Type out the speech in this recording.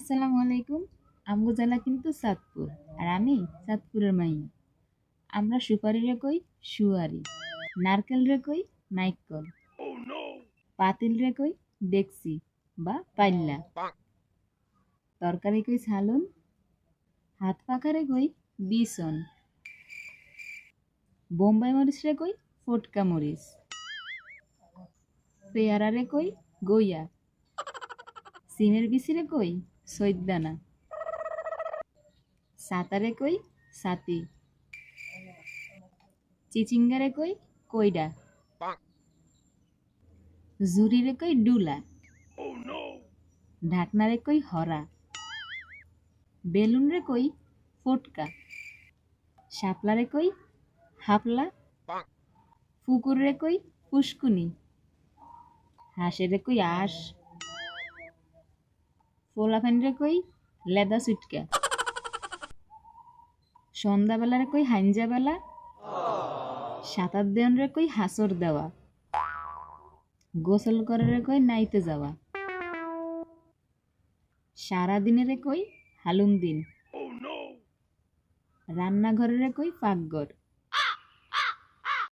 আসসালামু আলাইকুম। আমগো জেলা কিন্তু চাঁদপুর আর আমি চাঁদপুরের মাইয়া। আমরা সুপারি রে কই, সুয়ারি। নারকেল রে কই নাইকল পাতিল রে কই ডেকসি বা পাইল্লা। তরকারি কই, ছালুন। হাত পাখারে কই বিসন বোম্বাই মরিচ রে কই, ফটকা মরিচ। পেয়ারা রে কই, গইয়া। সিমের বিচিরে কই সৈদানা সাতারে কই? সাতি। চিচিঙ্গারে কই? কইডা। জুরিরে কই? ডুলা। ঢাকনারে কই? হরা। বেলুন রে কই? ফটকা। শাপলারে কই? হাপলা। ফুকুর রে কই? পুষ্কুনি। হাঁসেরে কই? আশ। ফোলাফানরে কই? লেদা সুটকা। সন্ধ্যাবেলারে কই হাইঞ্জা বেলা সাঁতার দেওয়ানরে কই হাসর দেওয়া? গোসল করারে কই নাইতে যাওয়া? সারা দিনেরে কই হালুম দিন? রান্নাঘরেরে কই পাকঘর?